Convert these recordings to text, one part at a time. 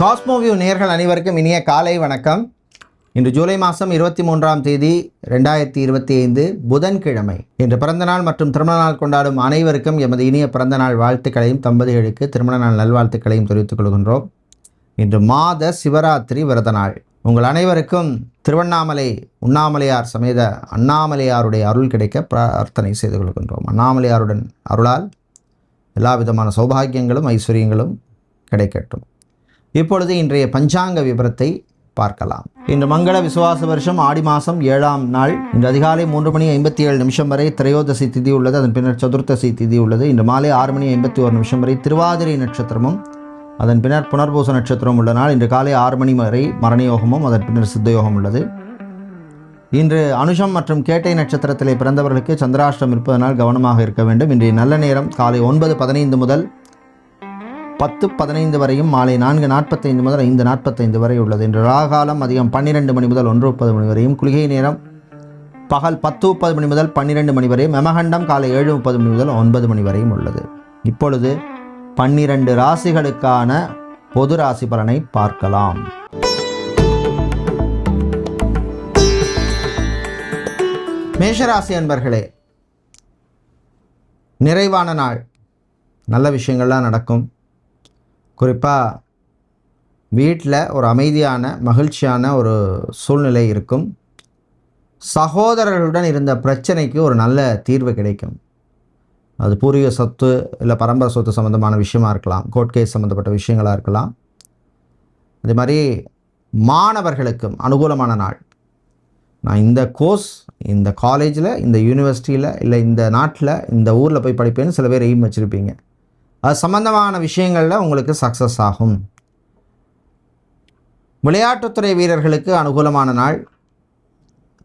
Cosmoview நேர்கள் அனைவருக்கும் இனிய காலை வணக்கம். இன்று ஜூலை மாதம் இருபத்தி மூன்றாம் தேதி ரெண்டாயிரத்தி இருபத்தி ஐந்து புதன்கிழமை. இன்று பிறந்தநாள் மற்றும் திருமண நாள் கொண்டாடும் அனைவருக்கும் எமது இனிய பிறந்தநாள் வாழ்த்துக்களையும் தம்பதிகளுக்கு திருமண நாள் நல்வாழ்த்துக்களையும் தெரிவித்துக் கொள்கின்றோம். இன்று மாத சிவராத்திரி விரத நாள். உங்கள் அனைவருக்கும் திருவண்ணாமலை உண்ணாமலையார் சமேத அண்ணாமலையாருடைய அருள் கிடைக்க பிரார்த்தனை செய்து கொள்கின்றோம். அண்ணாமலையாருடன் அருளால் எல்லா விதமான சௌபாகியங்களும் ஐஸ்வர்யங்களும் கிடைக்கட்டும். இப்பொழுது இன்றைய பஞ்சாங்க விவரத்தை பார்க்கலாம். இன்று மங்கள விசுவாச வருஷம் ஆடி மாதம் ஏழாம் நாள். இன்று அதிகாலை மூன்று மணி ஐம்பத்தி ஏழு நிமிஷம் வரை திரையோதசி திதி உள்ளது. அதன் பின்னர் சதுர்த்தசி திதி உள்ளது. இன்று மாலை ஆறு மணி ஐம்பத்தி ஒரு நிமிஷம் வரை திருவாதிரை நட்சத்திரமும் அதன் பின்னர் புனர்பூச நட்சத்திரம் உள்ள நாள். இன்று காலை ஆறு மணி வரை மரணயோகமும் அதன் பின்னர் சித்தயோகம் உள்ளது. இன்று அனுஷம் மற்றும் கேட்டை நட்சத்திரத்திலே பிறந்தவர்களுக்கு சந்திராஷ்டம் இருப்பதனால் கவனமாக இருக்க வேண்டும். இன்றைய நல்ல நேரம் காலை ஒன்பது பதினைந்து முதல் பத்து பதினைந்து வரையும் மாலை நான்கு நாற்பத்தைந்து முதல் ஐந்து நாற்பத்தைந்து வரை உள்ளது. இன்று ராகாலம் அதிகம் பன்னிரெண்டு மணி முதல் ஒன்று முப்பது மணி வரையும் குளிகை நேரம் பகல் பத்து முப்பது மணி முதல் பன்னிரெண்டு மணி வரையும் மெமகண்டம் காலை ஏழு முப்பது மணி முதல் ஒன்பது மணி வரையும் உள்ளது. இப்பொழுது பன்னிரண்டு ராசிகளுக்கான பொது ராசி பலனை பார்க்கலாம். மேஷராசி அன்பர்களே நிறைவான நாள். நல்ல விஷயங்கள்லாம் நடக்கும். குறிப்பாக வீட்டில் ஒரு அமைதியான மகிழ்ச்சியான ஒரு சூழ்நிலை இருக்கும். சகோதரர்களுடன் இருந்த பிரச்சனைக்கு ஒரு நல்ல தீர்வு கிடைக்கும். அது பூர்வீக சொத்து இல்லை பரம்பரை சொத்து சம்மந்தமான விஷயமா இருக்கலாம். கோர்ட் கேஸ் சம்மந்தப்பட்ட விஷயங்களாக இருக்கலாம். அதே மாதிரி மாணவர்களுக்கும் அனுகூலமான நாள். நான் இந்த கோர்ஸ் இந்த காலேஜில் இந்த யூனிவர்சிட்டியில் இல்லை இந்த நாட்டில் இந்த ஊரில் போய் படிப்பேன்னு சில பேர் எய்ம் வச்சுருப்பீங்க. அது சம்பந்தமான விஷயங்களில் உங்களுக்கு சக்ஸஸ் ஆகும். விளையாட்டுத்துறை வீரர்களுக்கு அனுகூலமான நாள்.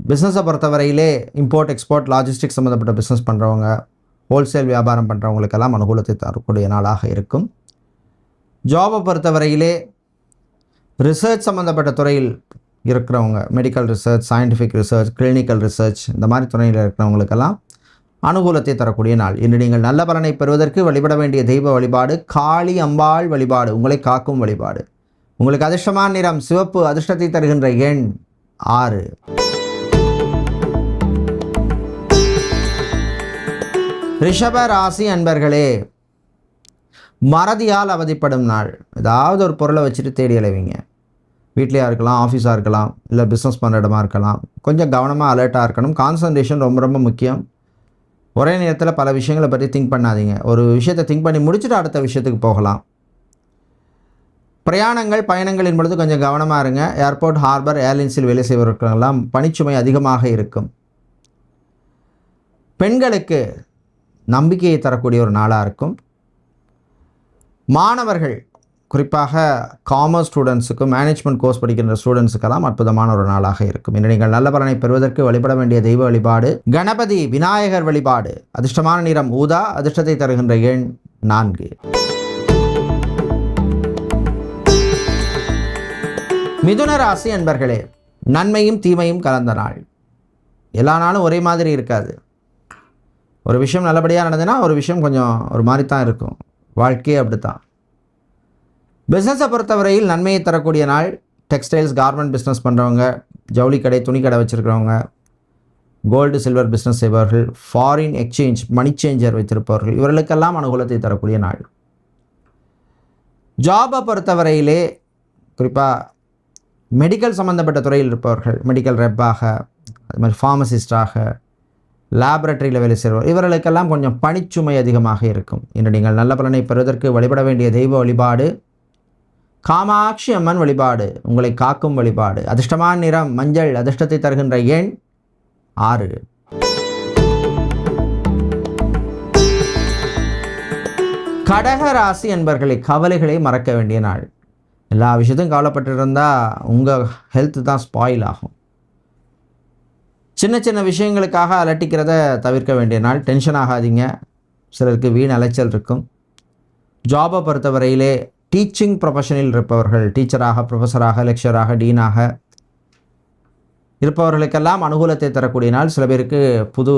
பிஸ்னஸை பொறுத்தவரையிலே இம்போர்ட் எக்ஸ்போர்ட் லாஜிஸ்டிக்ஸ் சம்மந்தப்பட்ட பிஸ்னஸ் பண்ணுறவங்க ஹோல்சேல் வியாபாரம் பண்ணுறவங்களுக்கெல்லாம் அனுகூலத்தை தரக்கூடிய நாளாக இருக்கும். ஜாபை பொறுத்தவரையிலே ரிசர்ச் சம்மந்தப்பட்ட துறையில் இருக்கிறவங்க medical research scientific research clinical research இந்த மாதிரி துறையில் இருக்கிறவங்களுக்கெல்லாம் அனுகூலத்தை தரக்கூடிய நாள். இன்று நீங்கள் நல்ல பலனை பெறுவதற்கு வழிபட வேண்டிய தெய்வ வழிபாடு காளி அம்பாள் வழிபாடு உங்களை காக்கும் வழிபாடு. உங்களுக்கு அதிர்ஷ்டமான நிறம் சிவப்பு அதிர்ஷ்டத்தை தருகின்ற எண் ஆறு. ரிஷப ராசி அன்பர்களே மறதியால் அவதிப்படும் நாள். ஏதாவது ஒரு பொருளை வச்சுட்டு தேடி அலைவீங்க. வீட்லேயா இருக்கலாம் ஆஃபீஸாக இருக்கலாம் இல்லை பிஸ்னஸ் பண்ணுற இடமா இருக்கலாம். கொஞ்சம் கவனமாக அலர்ட்டாக இருக்கணும். கான்சன்ட்ரேஷன் ரொம்ப ரொம்ப முக்கியம். ஒரே நேரத்தில் பல விஷயங்களை பற்றி திங்க் பண்ணாதீங்க. ஒரு விஷயத்தை திங்க் பண்ணி முடிச்சுட்டு அடுத்த விஷயத்துக்கு போகலாம். பிரயாணங்கள் பயணங்களின் பொழுது கொஞ்சம் கவனமாக இருங்க. ஏர்போர்ட் ஹார்பர் ஏர்லைன்ஸில் வேலை செய்வதற்கெல்லாம் பணிச்சுமை அதிகமாக இருக்கும். பெண்களுக்கு நம்பிக்கையை தரக்கூடிய ஒரு நாளாக இருக்கும். மாணவர்கள் குறிப்பாக காமர்ஸ் ஸ்டூடெண்ட்ஸுக்கும் மேனேஜ்மெண்ட் கோர்ஸ் படிக்கின்ற ஸ்டூடெண்ட்ஸுக்கெல்லாம் அற்புதமான ஒரு நாளாக இருக்கும். இன்று நீங்கள் நல்ல பலனை பெறுவதற்கு வழிபட வேண்டிய தெய்வ வழிபாடு கணபதி விநாயகர் வழிபாடு அதிர்ஷ்டமான நிறம் ஊதா அதிர்ஷ்டத்தை தருகின்ற எண் நான்கு. மிதுன ராசி அன்பர்களே நன்மையும் தீமையும் கலந்த நாள். எல்லா நாளும் ஒரே மாதிரி இருக்காது. ஒரு விஷயம் நல்லபடியாக நடந்ததுன்னா ஒரு விஷயம் கொஞ்சம் ஒரு மாதிரி தான் இருக்கும். வாழ்க்கையே அப்படித்தான். பிஸ்னஸை பொறுத்தவரையில் நன்மையை தரக்கூடிய நாள் டெக்ஸ்டைல்ஸ் கார்மெண்ட் பிஸ்னஸ் பண்ணுறவங்க ஜவுளி கடை துணி கடை வச்சுருக்கிறவங்க கோல்டு சில்வர் பிஸ்னஸ் செய்பவர்கள் ஃபாரின் எக்ஸ்சேஞ்ச் மணி சேஞ்சர் வைத்திருப்பவர்கள் இவர்களுக்கெல்லாம் அனுகூலத்தை தரக்கூடிய நாள். ஜாபை பொறுத்தவரையிலே குறிப்பாக மெடிக்கல் சம்மந்தப்பட்ட துறையில் இருப்பவர்கள் மெடிக்கல் ரெப்பாக அது மாதிரி ஃபார்மசிஸ்டாக லேபரட்டரியில் வேலை செய்கிறவர் இவர்களுக்கெல்லாம் கொஞ்சம் பணிச்சுமை அதிகமாக இருக்கும். இன்று நீங்கள் நல்ல பலனை பெறுவதற்கு வழிபட வேண்டிய தெய்வ வழிபாடு காமாட்சி அம்மன் வழிபாடு உங்களை காக்கும் வழிபாடு. அதிர்ஷ்டமான நிறம் மஞ்சள் அதிர்ஷ்டத்தை தருகின்ற எண் ஆறு. கடக ராசி என்பர்களை கவலைகளை மறக்க வேண்டிய நாள். எல்லா விஷயத்தையும் கவலைப்பட்டிருந்தால் உங்கள் ஹெல்த் தான் ஸ்பாயில் ஆகும். சின்ன சின்ன விஷயங்களுக்காக அலட்டிக்கிறத தவிர்க்க வேண்டிய நாள். டென்ஷன் ஆகாதீங்க. சிலருக்கு வீண் அலைச்சல் இருக்கும். ஜாபை பொறுத்தவரையிலே டீச்சிங் ப்ரொஃபஷனில் இருப்பவர்கள் டீச்சராக ப்ரொஃபஸராக லெக்சராக டீனாக இருப்பவர்களுக்கெல்லாம் அனுகூலத்தை தரக்கூடிய நாள் சில பேருக்கு புது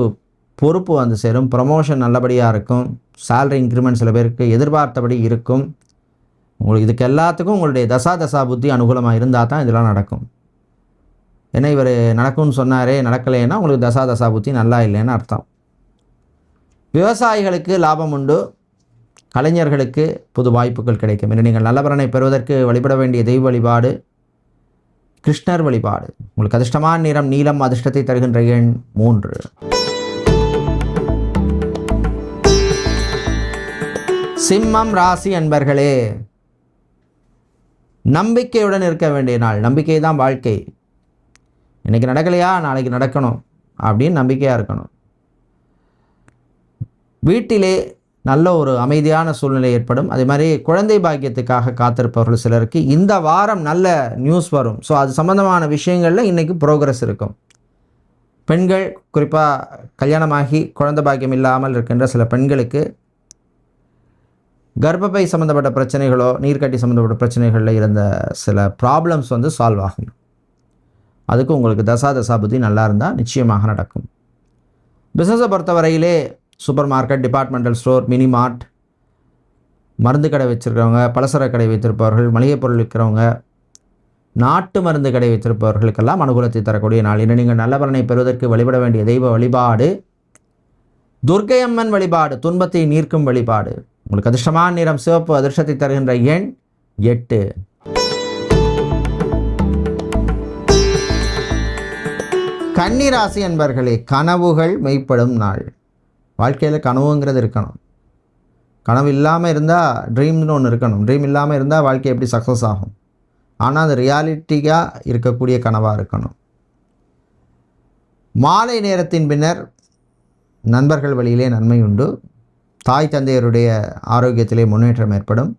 பொறுப்பு வந்து சேரும். ப்ரமோஷன் நல்லபடியாக இருக்கும். சேலரி இன்க்ரிமெண்ட் சில பேருக்கு எதிர்பார்த்தபடி இருக்கும். உங்களுக்கு இதுக்கு எல்லாத்துக்கும் உங்களுடைய தசா தசா புத்தி அனுகூலமாக இருந்தால் தான் இதெல்லாம் நடக்கும். ஏன்னா இவர் நடக்கும்னு சொன்னாரே நடக்கலைன்னா உங்களுக்கு தசா தசா புத்தி நல்லா இல்லைன்னு அர்த்தம். விவசாயிகளுக்கு லாபம் உண்டு. கலைஞர்களுக்கு புது வாய்ப்புகள் கிடைக்கும். என்று நீங்கள் நல்லவரனை பெறுவதற்கு வழிபட வேண்டிய தெய்வ வழிபாடு கிருஷ்ணர் வழிபாடு. உங்களுக்கு அதிர்ஷ்டமான நிறம் நீலம் அதிர்ஷ்டத்தை தருகின்ற எண் மூன்று. சிம்மம் ராசி அன்பர்களே நம்பிக்கையுடன் இருக்க வேண்டிய நாள். நம்பிக்கை தான் வாழ்க்கை. இன்னைக்கு நடக்கலையா? நாளைக்கு நடக்கணும் அப்படின்னு நம்பிக்கையாக இருக்கணும். வீட்டிலே நல்ல ஒரு அமைதியான சூழ்நிலை ஏற்படும். அதே மாதிரி குழந்தை பாக்கியத்துக்காக காத்திருப்பவர்கள் சிலருக்கு இந்த வாரம் நல்ல நியூஸ் வரும். ஸோ அது சம்மந்தமான விஷயங்களில் இன்றைக்கி ப்ரோக்ரஸ் இருக்கும். பெண்கள் குறிப்பாக கல்யாணமாகி குழந்தை பாக்கியம் இல்லாமல் இருக்கின்ற சில பெண்களுக்கு கர்ப்பப்பை சம்மந்தப்பட்ட பிரச்சனைகளோ நீர்க்கட்டி சம்மந்தப்பட்ட பிரச்சனைகளில் இருந்த சில ப்ராப்ளம்ஸ் வந்து சால்வ் ஆகும். அதுக்கு உங்களுக்கு தசா தசாபுத்தி நல்லா இருந்தால் நிச்சயமாக நடக்கும். பிஸ்னஸை பொறுத்தவரையிலே supermarket departmental store mini mart மருந்து கடை வச்சுருக்கிறவங்க பலசர கடை வைத்திருப்பவர்கள் மளிகை பொருள் விற்கிறவங்க நாட்டு மருந்து கடை வைத்திருப்பவர்களுக்கெல்லாம் அனுகூலத்தை தரக்கூடிய நாள். இன்று நீங்கள் நல்ல பலனை பெறுவதற்கு வழிபட வேண்டிய தெய்வ வழிபாடு துர்க்கையம்மன் வழிபாடு துன்பத்தை நீர்க்கும் வழிபாடு. உங்களுக்கு அதிர்ஷ்டமான நிறம் சிவப்பு அதிர்ஷ்டத்தை தருகின்ற எண் எட்டு. கன்னிராசி என்பர்களே கனவுகள் மெய்ப்படும் நாள். வாழ்க்கையில் கனவுங்கிறது இருக்கணும். கனவு இல்லாமல் இருந்தால் ட்ரீம்னு ஒன்று இருக்கணும். ட்ரீம் இல்லாமல் இருந்தால் வாழ்க்கை எப்படி சக்ஸஸ் ஆகும்? ஆனால் அது ரியாலிட்டியாக இருக்கக்கூடிய கனவாக இருக்கணும். மாலை நேரத்தின் பின்னர் நண்பர்கள் வழியிலே நன்மை உண்டு. தாய் தந்தையருடைய ஆரோக்கியத்திலே முன்னேற்றம் ஏற்படும்.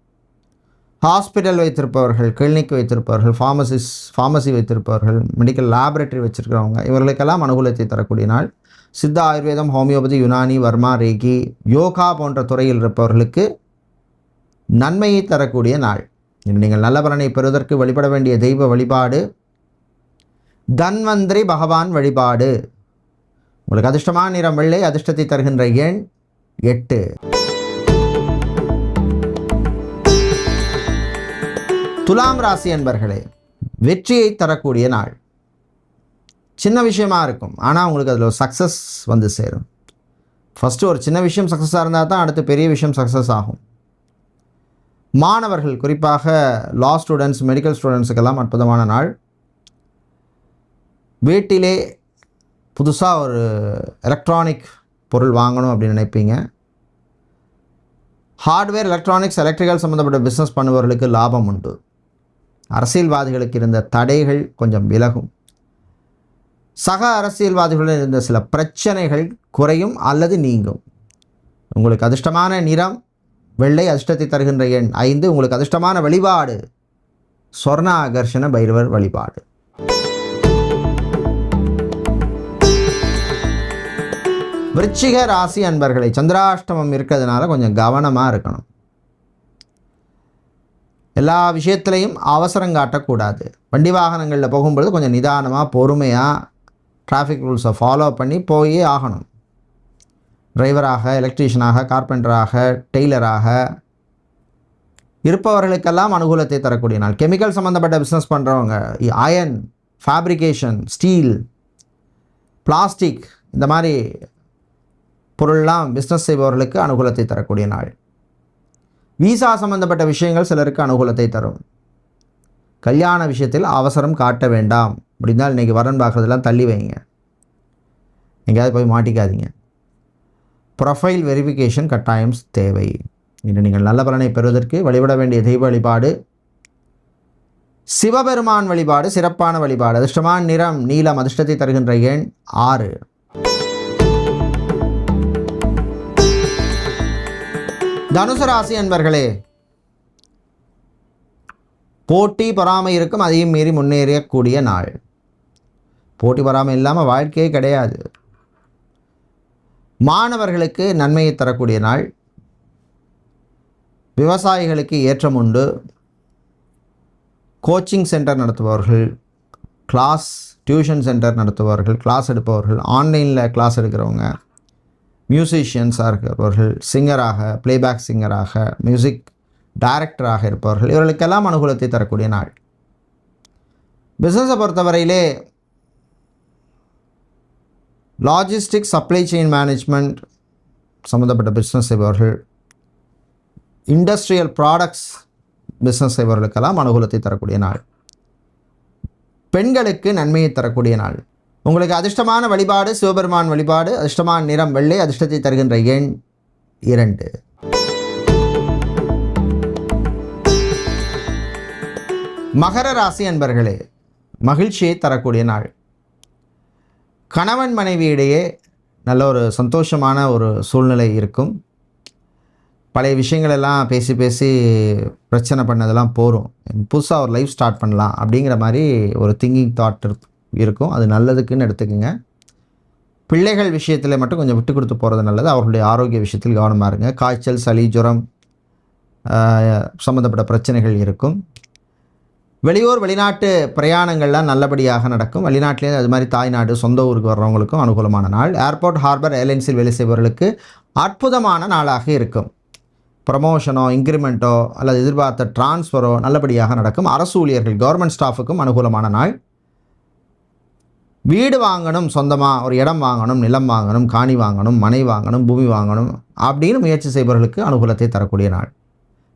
ஹாஸ்பிட்டல் வைத்திருப்பவர்கள் கிளினிக் வைத்திருப்பவர்கள் ஃபார்மசிஸ் ஃபார்மசி வைத்திருப்பவர்கள் மெடிக்கல் லேபரேட்டரி வச்சுருக்கிறவங்க இவர்களுக்கெல்லாம் அனுகூலத்தை தரக்கூடிய நாள். சித்த ஆயுர்வேதம் ஹோமியோபதி யுனானி வர்மா ரேகி யோகா போன்ற துறையில் இருப்பவர்களுக்கு நன்மையை தரக்கூடிய நாள். நீங்கள் நல்ல பலனை பெறுவதற்கு வழிபட வேண்டிய தெய்வ வழிபாடு தன்வந்திரி பகவான் வழிபாடு. உங்களுக்கு அதிர்ஷ்டமான நிறம் வெள்ளை அதிர்ஷ்டத்தை தருகின்ற எண் எட்டு. துலாம் ராசி என்பர்களே வெற்றியை தரக்கூடிய நாள். சின்ன விஷயமா இருக்கும். ஆனால் உங்களுக்கு அதில் ஒரு சக்ஸஸ் வந்து சேரும். ஃபஸ்ட்டு ஒரு சின்ன விஷயம் சக்ஸஸாக இருந்தால் தான் அடுத்து பெரிய விஷயம் சக்ஸஸ் ஆகும். மாணவர்கள் குறிப்பாக லா ஸ்டூடெண்ட்ஸ் மெடிக்கல் ஸ்டூடெண்ட்ஸுக்கெல்லாம் அற்புதமான நாள். வீட்டிலே புதுசாக ஒரு எலக்ட்ரானிக் பொருள் வாங்கணும் அப்படின்னு நினைப்பீங்க. ஹார்ட்வேர் எலக்ட்ரானிக்ஸ் எலக்ட்ரிக்கல் சம்மந்தப்பட்ட பிஸ்னஸ் பண்ணுபவர்களுக்கு லாபம் உண்டு. அரசியல்வாதிகளுக்கு இருந்த தடைகள் கொஞ்சம் விலகும். சக அரசியல்வாதிகளுடன் இருந்த சில பிரச்சனைகள் குறையும் அல்லது நீங்கும். உங்களுக்கு அதிர்ஷ்டமான நிறம் வெள்ளை அதிர்ஷ்டத்தை தருகின்ற எண் ஐந்து உங்களுக்கு அதிர்ஷ்டமான வழிபாடு சொர்ண ஆகர்ஷண பைரவர் வழிபாடு. விருச்சிக ராசி அன்பர்களை சந்திராஷ்டமம் இருக்கிறதுனால கொஞ்சம் கவனமாக இருக்கணும். எல்லா விஷயத்துலையும் அவசரம் காட்டக்கூடாது. வண்டி வாகனங்களில் போகும்பொழுது கொஞ்சம் நிதானமாக பொறுமையாக டிராஃபிக் ரூல்ஸை ஃபாலோ பண்ணி போயே ஆகணும். டிரைவராக எலக்ட்ரீஷியனாக கார்பெண்டராக டெய்லராக இருப்பவர்களுக்கெல்லாம் அனுகூலத்தை தரக்கூடிய நாள். கெமிக்கல் சம்மந்தப்பட்ட பிஸ்னஸ் பண்ணுறவங்க அயன் ஃபேப்ரிகேஷன் ஸ்டீல் பிளாஸ்டிக் இந்த மாதிரி பொருள்லாம் பிஸ்னஸ் செய்பவர்களுக்கு அனுகூலத்தை தரக்கூடிய நாள். விசா சம்பந்தப்பட்ட விஷயங்கள் சிலருக்கு அனுகூலத்தை தரும். கல்யாண விஷயத்தில் அவசரம் காட்ட வேண்டாம். அப்படின்னால் இன்றைக்கி வரன் பார்க்குறதெல்லாம் தள்ளி வைங்க. எங்கேயாவது போய் மாட்டிக்காதீங்க. ப்ரொஃபைல் வெரிஃபிகேஷன் கட்டாயம் தேவை. இன்று நீங்கள் நல்ல பலனை பெறுவதற்கு வழிபட வேண்டிய தெய்வ வழிபாடு சிவபெருமான் வழிபாடு சிறப்பான வழிபாடு அதிர்ஷ்டமான நிறம் நீலம் அதிர்ஷ்டத்தை தருகின்ற எண் ஆறு. தனுசு ராசி அன்பர்களே போட்டி பொறாமை இருக்கும் அதையும் மீறி முன்னேறக்கூடிய நாள். போட்டி வராமல் இல்லாமல் வாழ்க்கையே கிடையாது. மாணவர்களுக்கு நன்மையை தரக்கூடிய நாள். விவசாயிகளுக்கு ஏற்றம் உண்டு. கோச்சிங் சென்டர் நடத்துபவர்கள் கிளாஸ் டியூஷன் சென்டர் நடத்துபவர்கள் கிளாஸ் எடுப்பவர்கள் ஆன்லைனில் கிளாஸ் எடுக்கிறவங்க மியூசிஷியன்ஸாக இருக்கிறவர்கள் சிங்கராக ப்ளேபேக் சிங்கராக மியூசிக் டைரக்டராக இருப்பவர்கள் இவர்களுக்கெல்லாம் அனுகூலத்தை தரக்கூடிய நாள். பிஸ்னஸை பொறுத்தவரையிலே லாஜிஸ்டிக் சப்ளை செயின் மேனேஜ்மெண்ட் சம்மந்தப்பட்ட பிஸ்னஸ் செய்பவர்கள் இண்டஸ்ட்ரியல் ப்ராடக்ட்ஸ் பிஸ்னஸ் செய்பவர்களுக்கெல்லாம் அனுகூலத்தை தரக்கூடிய நாள். பெண்களுக்கு நன்மையை தரக்கூடிய நாள். உங்களுக்கு அதிர்ஷ்டமான வழிபாடு சிவபெருமான் வழிபாடு அதிர்ஷ்டமான நிறம் வெள்ளை அதிர்ஷ்டத்தை தருகின்ற எண் இரண்டு. மகர ராசி அன்பர்களே மகிழ்ச்சியை தரக்கூடிய நாள். கணவன் மனைவியிடையே நல்ல ஒரு சந்தோஷமான ஒரு சூழ்நிலை இருக்கும். பழைய விஷயங்களெல்லாம் பேசி பேசி பிரச்சனை பண்ணதெல்லாம் போகும் புதுசாக ஒரு லைஃப் ஸ்டார்ட் பண்ணலாம் அப்படிங்கிற மாதிரி ஒரு திங்கிங் தாட் இருக்கும். அது நல்லதுக்குன்னு எடுத்துக்கோங்க. பிள்ளைகள் விஷயத்தில் மட்டும் கொஞ்சம் விட்டு கொடுத்து போகிறது நல்லது. அவர்களுடைய ஆரோக்கிய விஷயத்தில் கவனமாக இருங்க. காய்ச்சல் சளி ஜுரம் சம்மந்தப்பட்ட பிரச்சனைகள் இருக்கும். வெளியூர் வெளிநாட்டு பிரயாணங்கள்லாம் நல்லபடியாக நடக்கும். வெளிநாட்டிலேருந்து அது மாதிரி தாய்நாடு சொந்த ஊருக்கு வர்றவங்களுக்கும் அனுகூலமான நாள். ஏர்போர்ட் ஹார்பர் ஏர்லைன்ஸில் வேலை செய்பவர்களுக்கு அற்புதமான நாளாக இருக்கும். ப்ரமோஷனோ இன்க்ரிமெண்ட்டோ அல்லது எதிர்பார்த்த டிரான்ஸ்ஃபரோ நல்லபடியாக நடக்கும். அரசு ஊழியர்கள் கவர்மெண்ட் ஸ்டாஃபுக்கும் அனுகூலமான நாள். வீடு வாங்கணும் சொந்தமாக ஒரு இடம் வாங்கணும் நிலம் வாங்கணும் காணி வாங்கணும் மனை வாங்கணும் பூமி வாங்கணும் அப்படின்னு முயற்சி செய்பவர்களுக்கு அனுகூலத்தை தரக்கூடிய நாள்.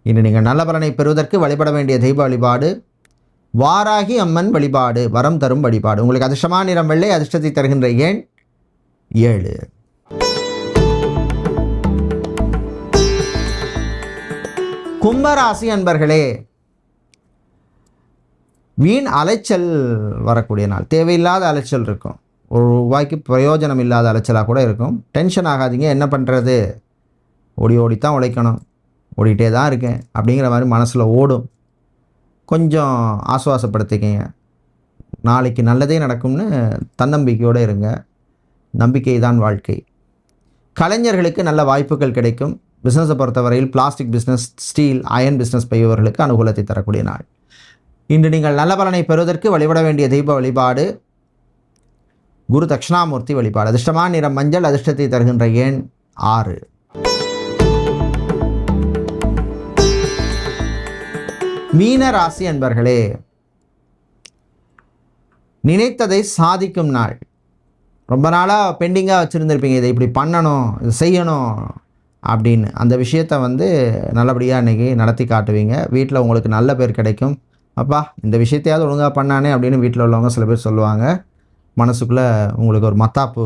இன்று நீங்கள் நல்ல பலனை பெறுவதற்கு வழிபட வேண்டிய தெய்வ வழிபாடு வாராகி அம்மன் வழிபாடு வரம் தரும் வழிபாடு. உங்களுக்கு அதிர்ஷ்டமான நிறம் வெள்ளை அதிர்ஷ்டத்தை தருகின்ற எண் ஏழு. கும்பராசி அன்பர்களே வீண் அலைச்சல் வரக்கூடிய நாள். தேவையில்லாத அலைச்சல் இருக்கும். ஒரு ரூபாய்க்கு பிரயோஜனம் இல்லாத அலைச்சலாக கூட இருக்கும். டென்ஷன் ஆகாதீங்க. என்ன பண்ணுறது ஓடி ஓடித்தான் உழைக்கணும். ஓடிட்டே தான் இருக்கேன். அப்படிங்கிற மாதிரி மனசில் ஓடும். கொஞ்சம் ஆசுவாசப்படுத்திக்கங்க. நாளைக்கு நல்லதே நடக்கும்னு தன்னம்பிக்கையோடு இருங்க. நம்பிக்கை தான் வாழ்க்கை. கலைஞர்களுக்கு நல்ல வாய்ப்புகள் கிடைக்கும். பிஸ்னஸை பொறுத்தவரையில் plastic business steel iron business பையவர்களுக்கு அனுகூலத்தை தரக்கூடிய நாள். இன்று நீங்கள் நல்ல பலனை பெறுவதற்கு வழிபட வேண்டிய தெய்வ வழிபாடு குரு தட்சிணாமூர்த்தி வழிபாடு. அதிர்ஷ்டமான நிறம் மஞ்சள் அதிர்ஷ்டத்தை தருகின்ற எண் ஆறு. மீன ராசி அன்பர்களே நினைத்ததை சாதிக்கும் நாள். ரொம்ப நாளாக பெண்டிங்காக வச்சுருந்துருப்பீங்க இதை இப்படி பண்ணணும் இது செய்யணும் அப்படின்னு. அந்த விஷயத்த வந்து நல்லபடியாக இன்றைக்கி நடத்தி காட்டுவீங்க. வீட்டில் உங்களுக்கு நல்ல பேர் கிடைக்கும். அப்பா இந்த விஷயத்தையாவது ஒழுங்காக பண்ணானே அப்படின்னு வீட்டில் உள்ளவங்க சில பேர் சொல்லுவாங்க. மனசுக்குள்ளே உங்களுக்கு ஒரு மத்தாப்பு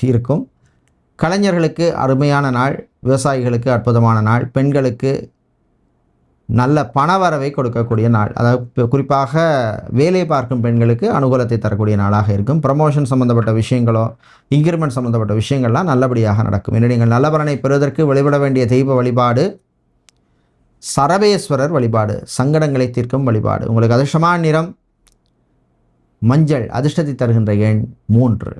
இருக்கும். கலைஞர்களுக்கு அருமையான நாள் விவசாயிகளுக்கு அற்புதமான நாள் பெண்களுக்கு நல்ல பணவரவை கொடுக்கக்கூடிய நாள். அதாவது குறிப்பாக வேலை பார்க்கும் பெண்களுக்கு அனுகூலத்தை தரக்கூடிய நாளாக இருக்கும். ப்ரமோஷன் சம்மந்தப்பட்ட விஷயங்களோ இன்க்ரிமெண்ட் சம்மந்தப்பட்ட விஷயங்கள்லாம் நல்லபடியாக நடக்கும். இன்று நீங்கள் நல்ல பலனை பெறுவதற்கு வழிபட வேண்டிய தெய்வ வழிபாடு சரபேஸ்வரர் வழிபாடு சங்கடங்களை தீர்க்கும் வழிபாடு. உங்களுக்கு அதிர்ஷ்டமான நிறம் மஞ்சள் அதிர்ஷ்டத்தை தருகின்ற எண் மூன்று.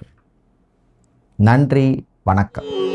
நன்றி வணக்கம்.